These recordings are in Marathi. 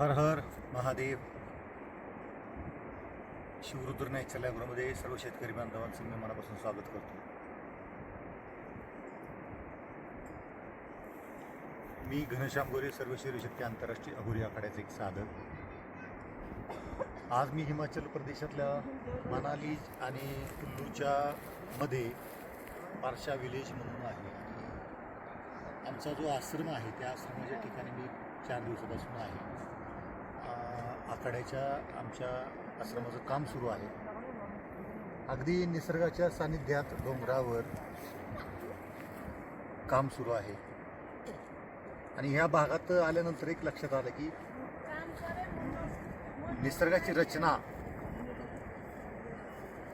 हर हर महादेव। शिवरुद्र नॅचरल ॲग्रोमध्ये सर्व शेतकरी बांधवांचं मी मनापासून स्वागत करतो. मी घनश्याम गोरे सर्व शक्ती आंतरराष्ट्रीय अघोरी आखाड्याचे एक साधक. आज मी हिमाचल प्रदेशातल्या मनाली आणि कुल्लूच्या मध्ये पारशा विलेज म्हणून आहे. आमचा जो आश्रम आहे त्या आश्रमाच्या ठिकाणी मी चार दिवसापासून आहे. आखाड्याच्या आमच्या आश्रमाचं काम सुरू आहे. अगदी निसर्गाच्या सानिध्यात डोंगरावर काम सुरू आहे. आणि ह्या भागात आल्यानंतर एक लक्षात आलं की निसर्गाची रचना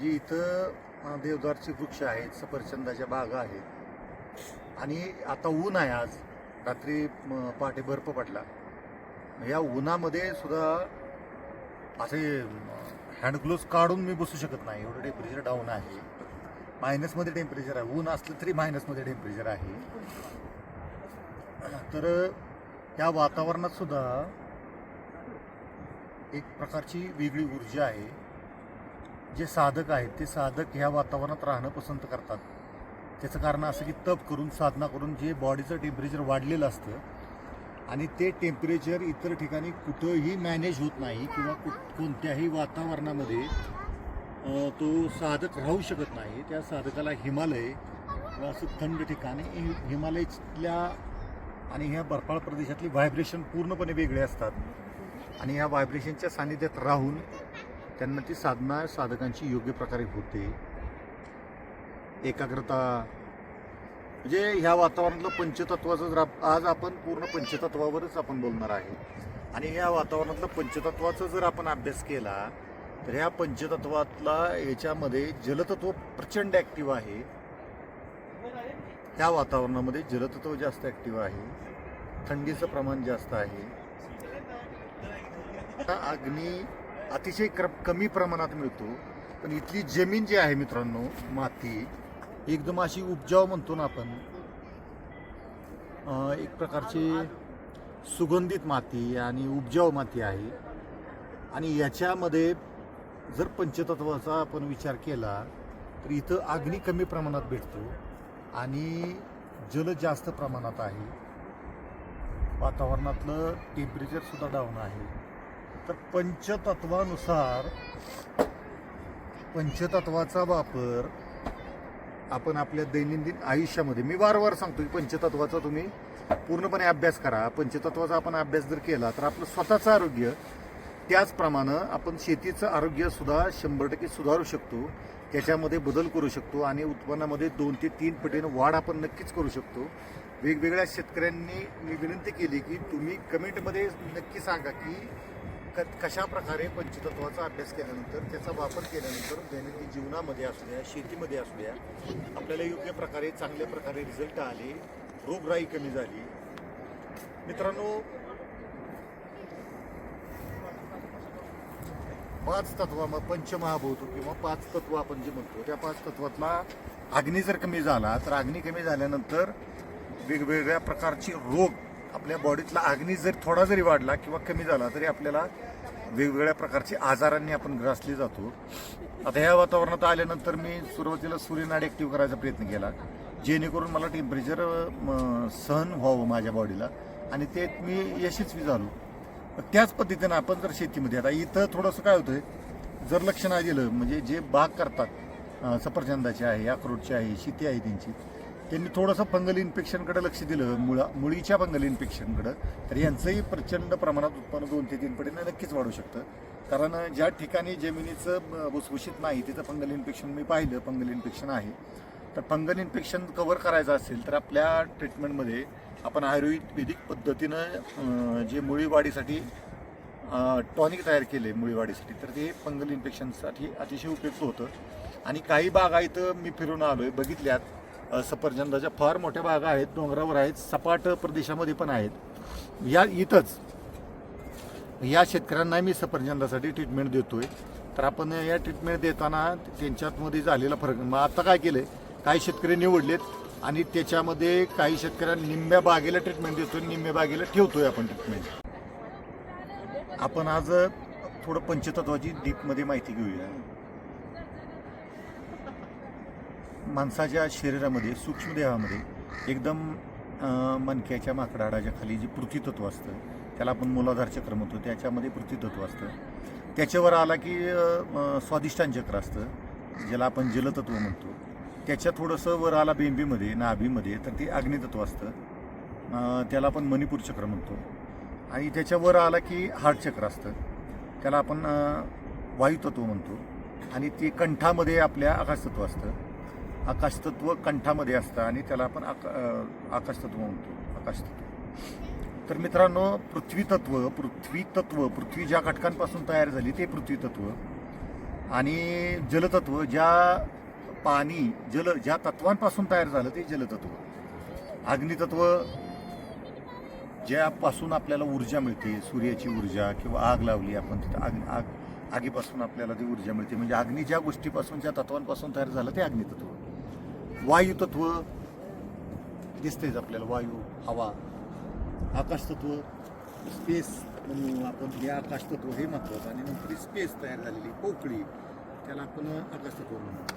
जी इथं देवदारचे वृक्ष आहेत सफरचंदाच्या बागा आहेत. आणि आता ऊन आहे आज. रात्री पहाटे बर्फ पडला. या उन्हामध्ये सुद्धा असे हँड ग्लोव्स काढून मी बसू शकत नाही. एवढं टेम्परेचर डाऊन आहे. मायनसमध्ये टेम्परेचर आहे. ऊन असलं तरी मायनसमध्ये टेम्परेचर आहे. तर या वातावरणात सुद्धा एक प्रकारची वेगळी ऊर्जा आहे. जे साधक आहेत ते साधक ह्या वातावरणात राहणं पसंत करतात. त्याचं कारण असं की तप करून साधना करून जे बॉडीचं टेम्परेचर वाढलेलं असतं आणि ते टेम्परेचर इतर ठिकाणी कुठंही मॅनेज होत नाही किंवा कु कोणत्याही वातावरणामध्ये तो साधक राहू शकत नाही. त्या साधकाला हिमालय किंवा असं थंड ठिकाणी हिमालयातल्या आणि ह्या बर्फाळ प्रदेशातली व्हायब्रेशन पूर्णपणे वेगळे असतात. आणि या व्हायब्रेशनच्या सानिध्यात राहून त्यांना ती साधना साधकांची योग्य प्रकारे होते. एकाग्रता म्हणजे ह्या वातावरणातलं पंचतत्वाचं जर आज आपण पूर्ण पंचतत्वावरच आपण बोलणार आहे. आणि ह्या वातावरणातलं पंचतत्वाचा जर आपण अभ्यास केला तर ह्या पंचतत्वातला याच्यामध्ये जलतत्व प्रचंड ॲक्टिव्ह आहे. ह्या वातावरणामध्ये जलतत्व जास्त ॲक्टिव्ह आहे. थंडीचं प्रमाण जास्त आहे. अग्नी अतिशय क्र- कमी प्रमाणात मिळतो. पण इथली जमीन जी आहे मित्रांनो माती एकदम अशी उपजाऊ म्हणतो ना आपण. एक प्रकारची सुगंधित माती आणि उपजाऊ माती आहे. आणि याच्यामध्ये जर पंचतत्वाचा आपण विचार केला तर इथं अग्नी कमी प्रमाणात भेटतो आणि जल जास्त प्रमाणात आहे. वातावरणातलं टेम्परेचरसुद्धा डाऊन आहे. तर पंचतत्वानुसार पंचतत्वाचा वापर आपण आपल्या दैनंदिन आयुष्यामध्ये मी वारंवार सांगतो की पंचतत्वाचा तुम्ही पूर्णपणे अभ्यास करा. पंचतत्वाचा आपण अभ्यास जर केला तर आपलं स्वतःचं आरोग्य त्याचप्रमाणे आपण शेतीचं आरोग्यसुद्धा शंभर टक्के सुधारू शकतो. त्याच्यामध्ये बदल करू शकतो आणि उत्पन्नामध्ये दोन ते तीन पटीनं वाढ आपण नक्कीच करू शकतो. वेगवेगळ्या शेतकऱ्यांनी मी विनंती केली की तुम्ही कमेंटमध्ये नक्की सांगा की क कशा प्रकारे पंचतत्वाचा अभ्यास केल्यानंतर त्याचा वापर केल्यानंतर दैनंदिन जीवनामध्ये असू द्या शेतीमध्ये असू द्या आपल्याला योग्य प्रकारे चांगल्या प्रकारे रिझल्ट आले रोगराई कमी झाली. मित्रांनो पाच तत्व मग पंचमहाभूत किंवा पाच तत्व आपण जे म्हणतो त्या पाच तत्वातला अग्नी जर कमी झाला तर अग्नी कमी झाल्यानंतर वेगवेगळ्या प्रकारचे रोग आपल्या बॉडीतला अग्नी जर थोडा जरी वाढला किंवा कमी झाला तरी आपल्याला वेगवेगळ्या प्रकारचे आजारांनी आपण ग्रासली जातो. आता ह्या वातावरणात आल्यानंतर मी सुरुवातीला सूर्यनाड ॲक्टिव्ह करायचा प्रयत्न केला जेणेकरून मला टेम्परेचर सहन व्हावं माझ्या बॉडीला आणि ते मी यशस्वी झालो. त्याच पद्धतीनं आपण जर शेतीमध्ये आता इथं थोडंसं काय होतंय जर लक्ष नाही दिलं म्हणजे जे बाग करतात सफरचंदाची सफरचंदाचे आहे अक्रोडचे आहे शेती आहे त्यांची त्यांनी थोडंसं फंगल इन्फेक्शनकडे लक्ष दिलं. मुळा मुळीच्या फंगल इन्फेक्शनकडं तर यांचंही प्रचंड प्रमाणात उत्पन्न दोन ते तीन पटीने नक्कीच वाढू शकतं. कारण ज्या ठिकाणी जमिनीचं भुसभुशीत नाही तिथं फंगल इन्फेक्शन मी पाहिलं. फंगल इन्फेक्शन आहे. तर फंगल इन्फेक्शन कव्हर करायचं असेल तर आपल्या ट्रीटमेंटमध्ये आपण आयुर्वेदिक पद्धतीनं जे मुळीवाढीसाठी टॉनिक तयार केले मुळीवाढीसाठी तर ते फंगल इन्फेक्शनसाठी अतिशय उपयुक्त होतं. आणि काही बागा इथं मी फिरून आलो आहे बघितल्यात. सफरचंदाच्या फार मोठ्या बागा आहेत डोंगरावर आहेत सपाट प्रदेशामध्ये पण आहेत. या इथंच या शेतकऱ्यांना मी सफरचंदासाठी ट्रीटमेंट देतोय. तर आपण या ट्रीटमेंट देताना त्यांच्यातमध्ये झालेला फरक मग आता काय केलं आहे काही शेतकरी निवडलेत आणि त्याच्यामध्ये काही शेतकऱ्यांना निम्म्या बागेला ट्रीटमेंट देतोय निम्म्या बागेला ठेवतोय आपण ट्रीटमेंट आपण आज थोडं पंचतत्वाची डीपमध्ये माहिती घेऊया. माणसाच्या शरीरामध्ये सूक्ष्मदेहामध्ये एकदम अं, मणक्याच्या माकडाडाच्या खाली जे पृथ्वीतत्व असतं त्याला आपण मूलाधार चक्र म्हणतो त्याच्यामध्ये पृथ्वीतत्व असतं. त्याच्यावर आला की स्वादिष्टान चक्र असतं ज्याला आपण जलतत्व म्हणतो. त्याच्या थोडंसं वर आला बेंबीमध्ये नाभीमध्ये तर ते अग्नितत्व असतं. त्याला आपण मणिपूर चक्र म्हणतो. आणि त्याच्यावर आला की हार्ट चक्र असतं. त्याला आपण वायुतत्व म्हणतो. आणि ते कंठामध्ये आपल्या आकाशतत्व असतं. आकाशतत्व कंठामध्ये असतं आणि त्याला आपण आका आकाशतत्व म्हणतो. आकाशतत्व. तर मित्रांनो पृथ्वीतत्व पृथ्वीतत्व पृथ्वी ज्या घटकांपासून तयार झाली ते पृथ्वीतत्व. आणि जलतत्व ज्या पाणी जल ज्या तत्वांपासून तयार झालं ते जलतत्व. अग्नितत्व ज्यापासून आपल्याला ऊर्जा मिळते सूर्याची ऊर्जा किंवा आग लावली आपण तिथं आग आग आगीपासून आपल्याला ती ऊर्जा मिळते. म्हणजे अग्नी ज्या गोष्टीपासून ज्या तत्वांपासून तयार झालं ते अग्नितत्व. वायुतत्व दिसतेच आपल्याला वायू हवा आकाशतत्व स्पेस म्हणून आपण हे आकाशतत्व हे महत्वाचं आणि नंतर स्पेस तयार झालेली पोकळी त्याला आपण आकाशतत्व म्हणतो.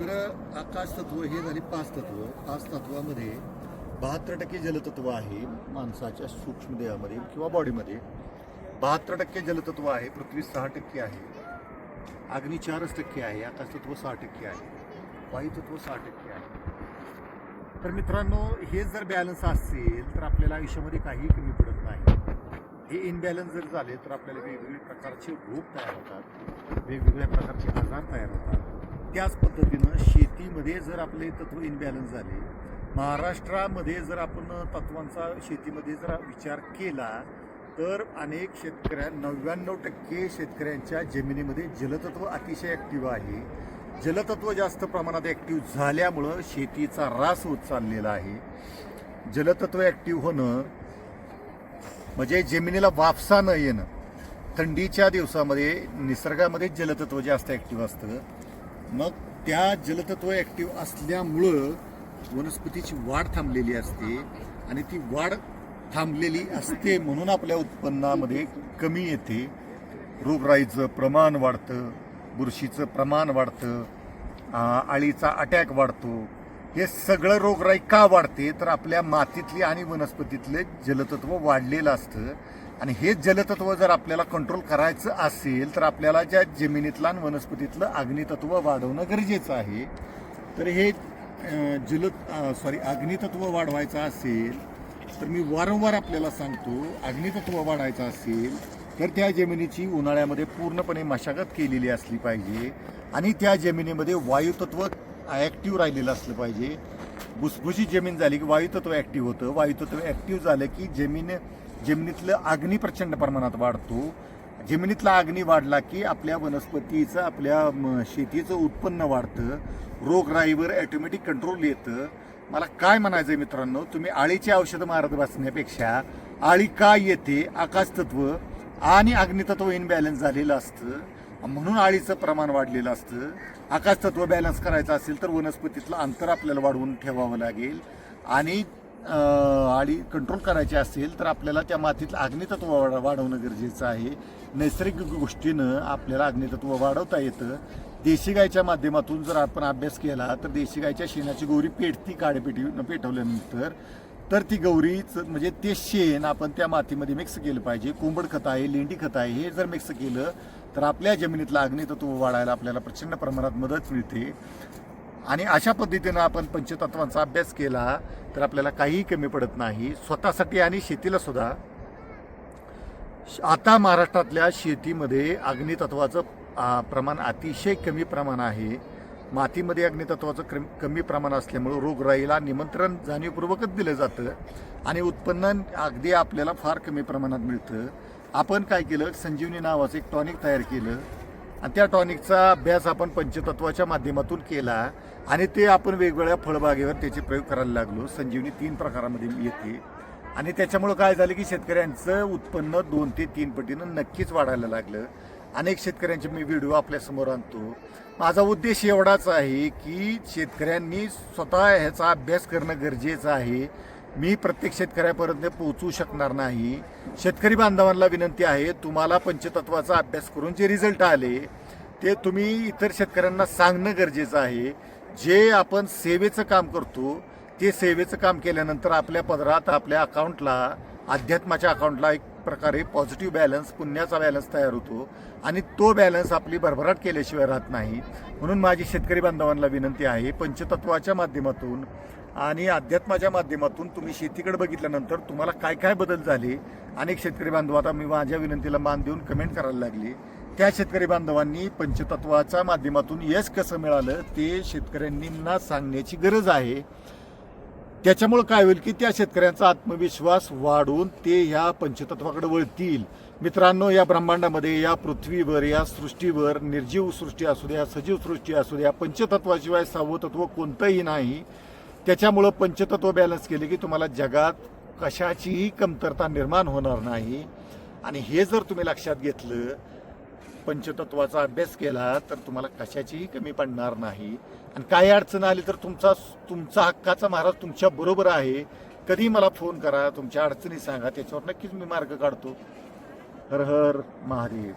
तर आकाशतत्व हे झाले पाच तत्व. पाच तत्वामध्ये बहात्तर टक्के जलतत्व आहे माणसाच्या सूक्ष्मदेहामध्ये किंवा बॉडीमध्ये बहात्तर टक्के जलतत्व आहे पृथ्वी सहा टक्के आहे. अग्नी चारच टक्के आहे आकाशतत्व सहा टक्के आहे वायुतत्व सहा टक्के आहे. तर मित्रांनो हे जर बॅलन्स असेल तर आपल्याला आयुष्यामध्ये काहीही कमी पडत नाही. हे इनबॅलन्स जर झाले तर आपल्याला वेगवेगळ्या प्रकारचे रोग तयार होतात वेगवेगळ्या प्रकारचे आजार तयार होतात. त्याच पद्धतीनं शेतीमध्ये जर आपले तत्व इनबॅलन्स झाले महाराष्ट्रामध्ये जर आपण तत्वांचा शेतीमध्ये जर विचार केला तर अनेक शेतकऱ्या नव्याण्णव टक्के शेतकऱ्यांच्या जमिनीमध्ये जलतत्व अतिशय ॲक्टिव्ह आहे. जलतत्व जास्त प्रमाणात ॲक्टिव्ह झाल्यामुळं शेतीचा रास होत चाललेला आहे. जलतत्व ॲक्टिव्ह होणं म्हणजे जमिनीला वापसा न येणं थंडीच्या दिवसामध्ये निसर्गामध्ये जलतत्व जास्त ॲक्टिव्ह असतं. मग त्या जलतत्व ॲक्टिव्ह असल्यामुळं वनस्पतीची वाढ थांबलेली असते आणि ती वाढ थांबलेली असते म्हणून आपल्या उत्पन्नामध्ये कमी येते. रोगराईचं प्रमाण वाढतं बुरशीचं प्रमाण वाढतं आळीचा अळीचा अटॅक वाढतो. हे सगळं रोगराई का वाढते? तर आपल्या मातीतली आणि वनस्पतीतले जलतत्व वाढलेलं असतं. आणि हे जलतत्व जर आपल्याला कंट्रोल करायचं असेल तर आपल्याला ज्या जमिनीतलं आणि वनस्पतीतलं अग्नितत्व वाढवणं गरजेचं आहे. तर हे जल सॉरी अग्नितत्व वाढवायचं असेल तर मी वारंवार आपल्याला सांगतो अग्नितत्व वाढायचं असेल तर त्या जमिनीची उन्हाळ्यामध्ये पूर्णपणे मशागत केलेली असली पाहिजे आणि त्या जमिनीमध्ये वायुतत्व ॲक्टिव्ह राहिलेलं असलं पाहिजे. भुसभुशी जमीन झाली की वायुतत्व ॲक्टिव्ह होतं. वायुतत्व ॲक्टिव्ह झालं की जमीन जमिनीतलं अग्नी प्रचंड प्रमाणात वाढतो. जमिनीतला अग्नी वाढला की आपल्या वनस्पतीचं आपल्या म, शेतीचं उत्पन्न वाढतं. रोगराईवर ॲटोमॅटिक कंट्रोल येतं. मला काय म्हणायचं आहे मित्रांनो तुम्ही आळीची औषधं मारत बसण्यापेक्षा आळी का येते आकाशतत्व आणि अग्नितत्व इनबॅलन्स झालेलं असतं. म्हणून आळीचं प्रमाण वाढलेलं असतं. आकाशतत्व बॅलन्स करायचं असेल तर वनस्पतीतलं अंतर आपल्याला वाढवून ठेवावं लागेल. आणि आळी कंट्रोल करायची असेल तर आपल्याला त्या मातीतलं अग्नितत्व वाढ वाढवणं गरजेचं आहे. नैसर्गिक गोष्टीनं आपल्याला अग्नितत्व वाढवता येतं. देशी गायच्या माध्यमातून जर आपण अभ्यास केला तर देशी गायच्या शेणाची गौरी पेटती काळेपेटी पेटवल्यानंतर तर ती गौरीच म्हणजे ते शेण आपण त्या मातीमध्ये मिक्स केलं पाहिजे. कोंबड खत आहे लेंडी खत आहे हे जर मिक्स केलं तर आपल्या जमिनीतलं अग्नितत्व वाढायला आपल्याला प्रचंड प्रमाणात मदत मिळते. आणि अशा पद्धतीनं आपण पंचतत्वांचा अभ्यास केला तर आपल्याला काहीही कमी पडत नाही. स्वतःसाठी आणि शेतीला सुद्धा आता महाराष्ट्रातल्या शेतीमध्ये अग्नितत्वाचं प्रमाण अतिशय कमी प्रमाण आहे. मातीमध्ये अग्नितत्वाचं क्रम कमी प्रमाण असल्यामुळं रोगराईला निमंत्रण जाणीवपूर्वकच दिलं जातं आणि उत्पन्न अगदी आपल्याला फार कमी प्रमाणात मिळतं. आपण काय केलं? संजीवनी नावाचं एक टॉनिक तयार केलं. आणि त्या टॉनिकचा अभ्यास आपण पंचतत्वाच्या माध्यमातून केला आणि ते आपण वेगवेगळ्या फळबागेवर त्याचे प्रयोग करायला लागलो. संजीवनी तीन प्रकारामध्ये येते. आणि त्याच्यामुळं काय झालं की शेतकऱ्यांचं उत्पन्न दोन ते तीन पटीनं नक्कीच वाढायला लागलं. अनेक शेतकऱ्यांचे मी व्हिडिओ आपल्यासमोर आणतो. माझा उद्देश एवढाच आहे की शेतकऱ्यांनी स्वतः ह्याचा अभ्यास करणं गरजेचं आहे. मी प्रत्येक शेतकऱ्यापर्यंत पोहोचू शकणार नाही. शेतकरी बांधवांना विनंती आहे तुम्हाला पंचतत्वाचा अभ्यास करून जे रिझल्ट आले ते तुम्ही इतर शेतकऱ्यांना सांगणं गरजेचं आहे. जे आपण सेवेचं काम करतो ते सेवेचं काम केल्यानंतर आपल्या पदरात आपल्या अकाउंटला अध्यात्माच्या अकाउंटला एक प्रकारे पॉझिटिव्ह बॅलन्स पुण्याचा बॅलन्स तयार होतो. आणि तो बॅलन्स आपली भरभराट केल्याशिवाय राहत नाही. म्हणून माझी शेतकरी बांधवांना विनंती आहे पंचतत्वाच्या माध्यमातून आणि अध्यात्माच्या माध्यमातून तुम्ही शेतीकडे बघितल्यानंतर तुम्हाला काय काय बदल झाले? अनेक शेतकरी बांधव आता मी माझ्या विनंतीला मान देऊन कमेंट करायला लागली. त्या शेतकरी बांधवांनी पंचतत्वाच्या माध्यमातून यश कसं मिळालं ते शेतकऱ्यांना सांगण्याची गरज आहे. त्याच्यामुळं काय होईल की त्या शेतकऱ्यांचा आत्मविश्वास वाढून ते ह्या पंचतत्वाकडे वळतील. मित्रांनो या ब्रह्मांडामध्ये या पृथ्वीवर या सृष्टीवर निर्जीव सृष्टी असू द्या सजीव सृष्टी असू द्या पंचतत्वाशिवाय सावतत्व कोणतंही नाही. त्याच्यामुळं पंचतत्व बॅलन्स केले की तुम्हाला जगात कशाचीही कमतरता निर्माण होणार नाही. आणि हे जर तुम्ही लक्षात घेतलं पंचतत्वाचा अभ्यास केला तर तुम्हाला कशाचीही कमी पडणार नाही. आणि काही अडचण आली तर तुमचा तुमचा हक्काचा महाराज तुमच्या बरोबर आहे. कधी मला फोन करा तुमच्या अडचणी सांगा त्याच्यावर नक्कीच मी मार्ग काढतो. हर हर महादेव.